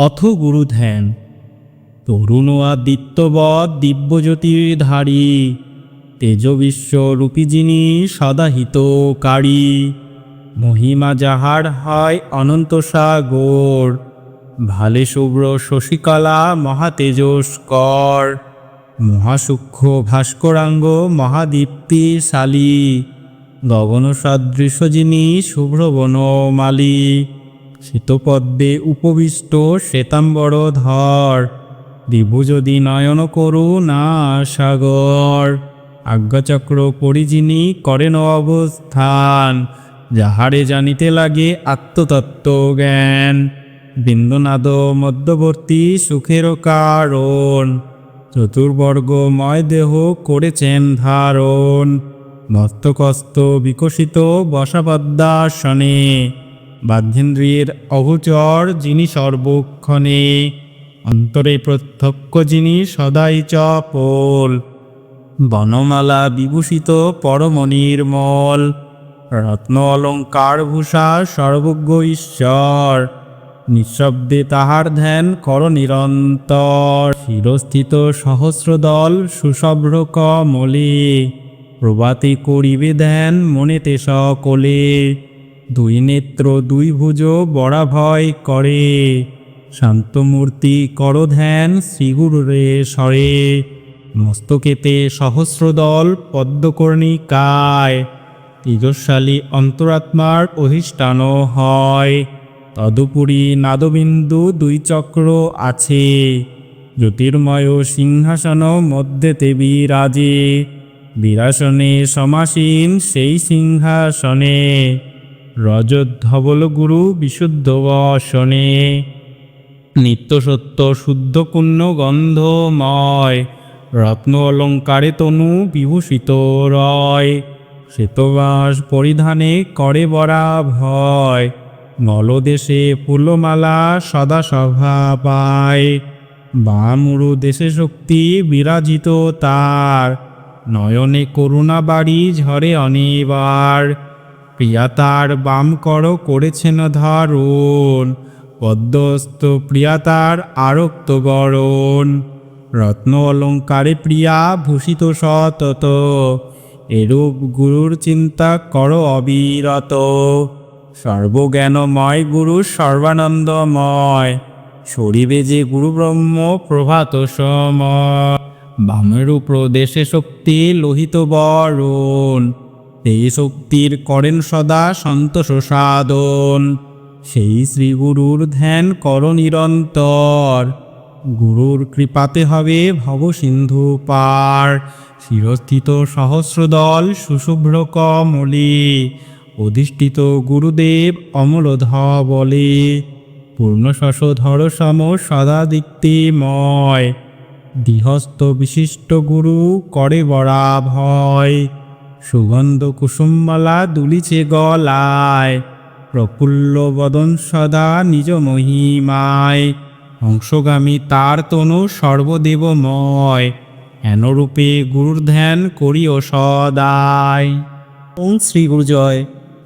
অথ গুরু ধ্যান। তরুণ আদিত্যবৎ দিব্যজ্যোতির্ধারী তেজ বিশ্বরূপী যিনি সদাহিতকারী মহিমা যাহার হয় অনন্ত সাগর, ভালে শুভ্র শশীকলা মহাতেজস্কর। মহাসূক্ষ্ম ভাস্করাঙ্গ মহাদীপ্তিশালী গগন সদৃশ যিনি শুভ্রবনমালী। শীতপদ্মে উপবিষ্ট শ্বেতাম্বর ধর দিভুজদি নয়ন করু না সাগর। আজ্ঞাচক্র করি যিনি করেন অবস্থান, যাহারে জানিতে লাগে আত্মতত্ত্ব জ্ঞান। বিন্দুনাদ মধ্যবর্তী সুখের কারণ, চতুর্বর্গময় দেহ করেছেন ধারণ। মস্তকস্ত বিকশিত বসাপদ্মাসনে বাধ্যেন্দ্রিয়ের অগোচর যিনি সর্বক্ষণে, অন্তরে প্রত্যক্ষ যিনি সদাই চপল। বনমালা বিভূষিত পরম নির্মল রত্ন অলঙ্কার ভূষা সর্বজ্ঞ ঈশ্বর, নিঃশব্দে তাহার ধ্যান কর নিরন্তর। শিরস্থিত সহস্রদল সুশভ্র কমলে, প্রভাতে করিবে ধ্যান মনেতে সকলে। দুই নেত্র, দুই ভুজ বড়া ভয় করে। শান্তমূর্তি কর ধ্যান শ্রীগুরুরে স্বরে মস্তকেতে সহস্রদল পদ্মকর্ণিকায় তেজস্বালী অন্তরাত্মার অধিষ্ঠান হয়। তদুপরি নাদবিন্দু দুই চক্র আছে। জ্যোতির্ময় সিংহাসন মধ্যেতে বিরাজে বিরাসনে সমাসীন সেই সিংহাসনে। রজধবল গুরু বিশুদ্ধ বসনে নিত্যসত্য শুদ্ধ পুণ্য গন্ধময়, রত্ন অলঙ্কারে তনু বিভূষিত রয়। শ্বেতবাস পরিধানে করে বরা ভয় নলদেশে ফুলমালা সদা সভা পায়। বামুরু দেশে শক্তি বিরাজিত তার, নয়নে করুণা বাড়ি ঝরে অনিবার। প্রিয়া তার বাম কর করেছেন ধারণ। পদ্মস্ত প্রিয়া তার আরক্ত বরণ। রত্ন অলঙ্কারে প্রিয়া ভূষিত সতত। এরূপ গুরুর চিন্তা কর অবিরত। সর্বজ্ঞানময় গুরু সর্বানন্দময়। শরীরে যে গুরু ব্রহ্ম প্রভাত সময়। বামেরু প্রদেশে শক্তি লোহিত বরণ। সেই শক্তির করেন সদা সন্তোষ সাধন সেই শ্রীগুরুর ধ্যান কর নিরন্তর। গুরুর কৃপাতে হবে ভব সিন্ধু পার। শিরস্থিত সহস্রদল সুশুভ্র কমলি। অধিষ্ঠিত গুরুদেব অমল বলে পূর্ণ শশধর সম সদা দীপ্তিময়। দিহস্ত বিশিষ্ট গুরু করে বড়া ভয় সুগন্ধ কুসুমমালা দুলিছে গলায়, প্রফুল্ল বদন সদা নিজ মহিমায়। হংসগামী তার তনু সর্বদেবময়, এনরূপে গুরুর ধ্যান করিও সদায়। ওং শ্রী গুরুজয়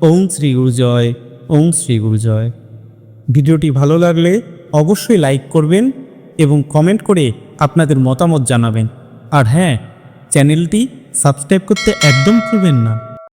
ওং শ্রী গুরুজয় ওং শ্রী গুরুজয়। ভিডিওটি ভালো লাগলে অবশ্যই লাইক করবেন এবং কমেন্ট করে আপনাদের মতামত জানাবেন। আর হ্যাঁ চ্যানেলটি সাবস্ক্রাইব করতে একদম ভুলবেন না।